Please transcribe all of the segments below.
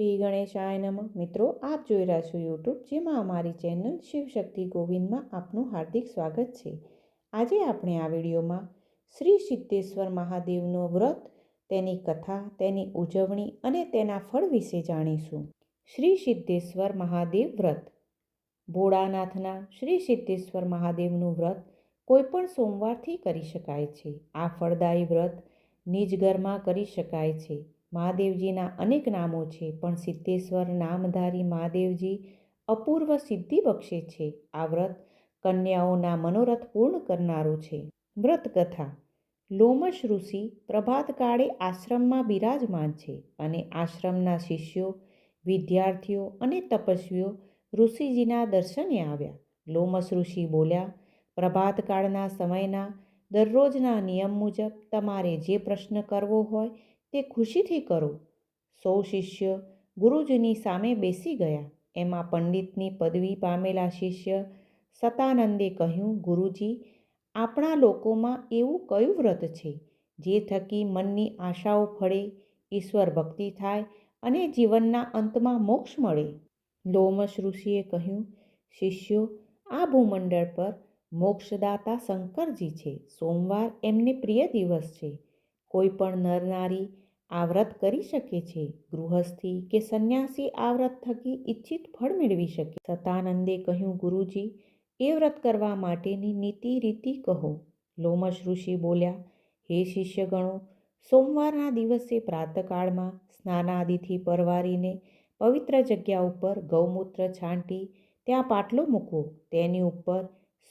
શ્રી ગણેશાય નમઃ. મિત્રો, આપ જોઈ રહ્યા છો યુટ્યુબ જેમાં અમારી ચેનલ શિવશક્તિ ગોવિંદમાં આપનું હાર્દિક સ્વાગત છે. આજે આપણે આ વિડીયોમાં શ્રી સિદ્ધેશ્વર મહાદેવનો વ્રત, તેની કથા, તેની ઉજવણી અને તેના ફળ વિશે જાણીશું. શ્રી સિદ્ધેશ્વર મહાદેવ વ્રત. ભોળાનાથના શ્રી સિદ્ધેશ્વર મહાદેવનું વ્રત કોઈપણ સોમવારથી કરી શકાય છે. આ ફળદાયી વ્રત નિજ ઘરમાં કરી શકાય છે. મહાદેવજીના અનેક નામો છે, પણ સિદ્ધેશ્વર નામધારી મહાદેવજી અપૂર્વ સિદ્ધિ બક્ષે છે. આ વ્રત કન્યાઓના મનોરથ પૂર્ણ કરનારું છે. વ્રત કથા લોમશ ઋષિ પ્રભાતકાળે આશ્રમમાં બિરાજમાન છે અને આશ્રમના શિષ્યો, વિદ્યાર્થીઓ અને તપસ્વીઓ ઋષિજીના દર્શને આવ્યા. લોમશ ઋષિ બોલ્યા, પ્રભાતકાળના સમયના દરરોજના નિયમ મુજબ તમારે જે પ્રશ્ન કરવો હોય તે ખુશીથી કરો. સૌ શિષ્ય ગુરુજીની સામે બેસી ગયા. એમાં પંડિતની પદવી પામેલા શિષ્ય સતાનંદે કહ્યું, ગુરુજી, આપણા લોકોમાં એવું કયું વ્રત છે? જે થકી મનની આશાઓ ફળે, ઈશ્વર ભક્તિ થાય અને જીવનના અંતમાં મોક્ષ મળે. લોમશ ઋષિએ કહ્યું, શિષ્યો, આ ભૂમંડળ પર મોક્ષદાતા શંકરજી છે. સોમવાર એમને પ્રિય દિવસ છે. કોઈ પણ નર આ વ્રત કરી શકે છે? ગૃહસ્થી કે સંન્યાસી આ વ્રત થકી ઈચ્છિત ફળ મેળવી શકે? સતાનંદે કહ્યું, ગુરુજી, એ વ્રત કરવા માટેની નીતિ રીતિ કહો. લોમશ ઋષિ બોલ્યા, હે શિષ્યગણો, સોમવારના દિવસે પ્રાતકાળમાં સ્નાનાદિથી પરવારીને પવિત્ર જગ્યા ઉપર ગૌમૂત્ર છાંટી ત્યાં પાટલો મૂકવો. તેની ઉપર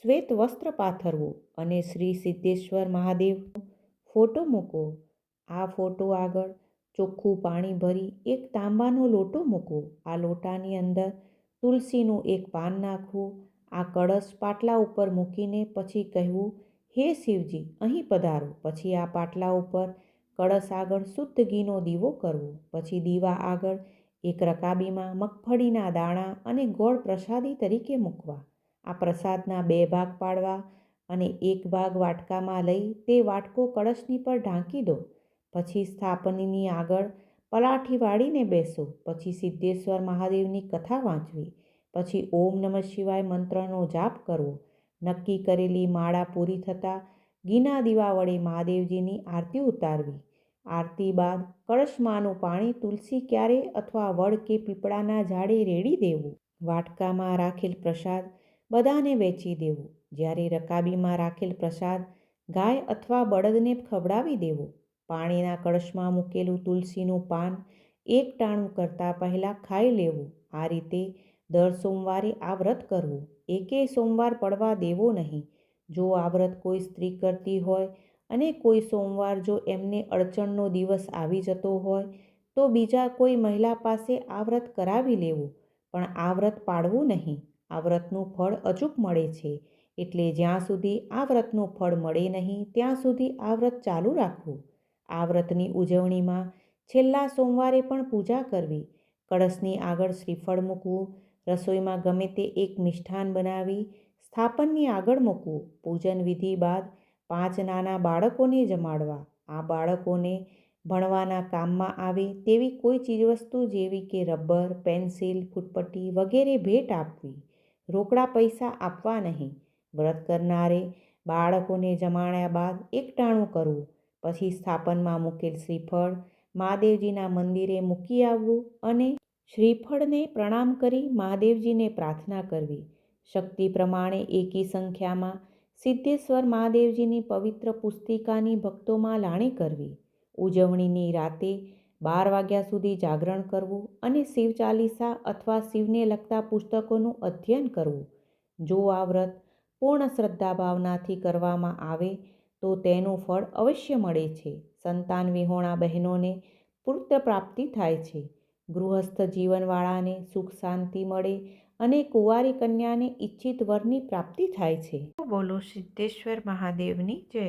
શ્વેત વસ્ત્ર પાથરવું અને શ્રી સિદ્ધેશ્વર મહાદેવનો ફોટો મૂકો. આ ફોટો આગળ ચોખ્ખું પાણી ભરી એક તાંબાનો લોટો મૂકો. આ લોટાની અંદર તુલસીનું એક પાન નાખવું. આ કળશ પાટલા ઉપર મૂકીને પછી કહેવું, હે શિવજી, અહીં પધારો. પછી આ પાટલા ઉપર કળશ આગળ શુદ્ધ ઘીનો દીવો કરવો. પછી દીવા આગળ એક રકાબીમાં મગફળીના દાણા અને ગોળ પ્રસાદી તરીકે મૂકવા. આ પ્રસાદના બે ભાગ પાડવા. અને એક ભાગ વાટકામાં લઈ તે વાટકો કળશની પર ઢાંકી દો. પછી સ્થાપનની આગળ પલાઠી વાળીને બેસો. પછી સિદ્ધેશ્વર મહાદેવની કથા વાંચવી. પછી ઓમ નમઃ શિવાય મંત્રનો જાપ કરવો. નક્કી કરેલી માળા પૂરી થતાં ગીના દીવા વડે મહાદેવજીની આરતી ઉતારવી. આરતી બાદ કળશમાંનું પાણી તુલસી ક્યારે અથવા વડ કે પીપળાના ઝાડે રેડી દેવું. વાટકામાં રાખેલ પ્રસાદ બધાને વેચી દેવું. જ્યારે રકાબીમાં રાખેલ પ્રસાદ ગાય અથવા બળદને ખવડાવી દેવો, પાણીના કળશમાં મૂકેલું તુલસીનું પાન એક ટાણું કરતાં પહેલાં ખાઈ લેવું. આ રીતે દર સોમવારે આ વ્રત કરવું. એકેય સોમવાર પડવા દેવો નહીં. જો આ વ્રત કોઈ સ્ત્રી કરતી હોય અને કોઈ સોમવાર જો એમને અડચણનો દિવસ આવી જતો હોય, તો બીજા કોઈ મહિલા પાસે આ વ્રત કરાવી લેવું. પણ આ વ્રત પાળવું નહીં. આ વ્રતનું ફળ અચૂક મળે છે. એટલે જ્યાં સુધી આ વ્રતનું ફળ મળે નહીં, ત્યાં સુધી આ વ્રત ચાલુ રાખવું. આ વ્રતની ઉજવણીમાં છેલ્લા સોમવારે પણ પૂજા કરવી, કળશની આગળ શ્રીફળ મૂકવું, રસોઈમાં ગમે તે એક મિષ્ઠાન બનાવી, સ્થાપનની આગળ મૂકવું, પૂજન વિધિ બાદ પાંચ નાના બાળકોને જમાડવા. આ બાળકોને ભણવાના કામમાં આવે તેવી કોઈ ચીજવસ્તુ જેવી કે રબર, પેન્સિલ, ફૂટપટ્ટી વગેરે ભેટ આપવી. રોકડા પૈસા આપવા નહીં વ્રત કરનારે બાળકોને જમાડ્યા બાદ એકટાણું કરવું, પછી સ્થાપનમાં મૂકેલ શ્રીફળ મહાદેવજીના મંદિરે મૂકી આવવું અને શ્રીફળને પ્રણામ કરી મહાદેવજીને પ્રાર્થના કરવી. શક્તિ પ્રમાણે એકી સંખ્યામાં સિદ્ધેશ્વર મહાદેવજીની પવિત્ર પુસ્તિકાની ભક્તોમાં લાણી કરવી. ઉજવણીની રાતે બાર વાગ્યા સુધી જાગરણ કરવું અને શિવ ચાલીસા અથવા શિવને લગતા પુસ્તકોનું અધ્યયન કરવું. જો આ વ્રત પૂર્ણ શ્રદ્ધા ભાવનાથી કરવામાં આવે તો તેનું ફળ અવશ્ય મળે છે. સંતાન વિહોણા બહેનોને પૂર્ત પ્રાપ્તિ થાય છે. ગૃહસ્થ જીવનવાળાને સુખ શાંતિ મળે અને કુંવારી કન્યાને ઈચ્છિત વરની પ્રાપ્તિ થાય છે. બોલો સિદ્ધેશ્વર મહાદેવની જય.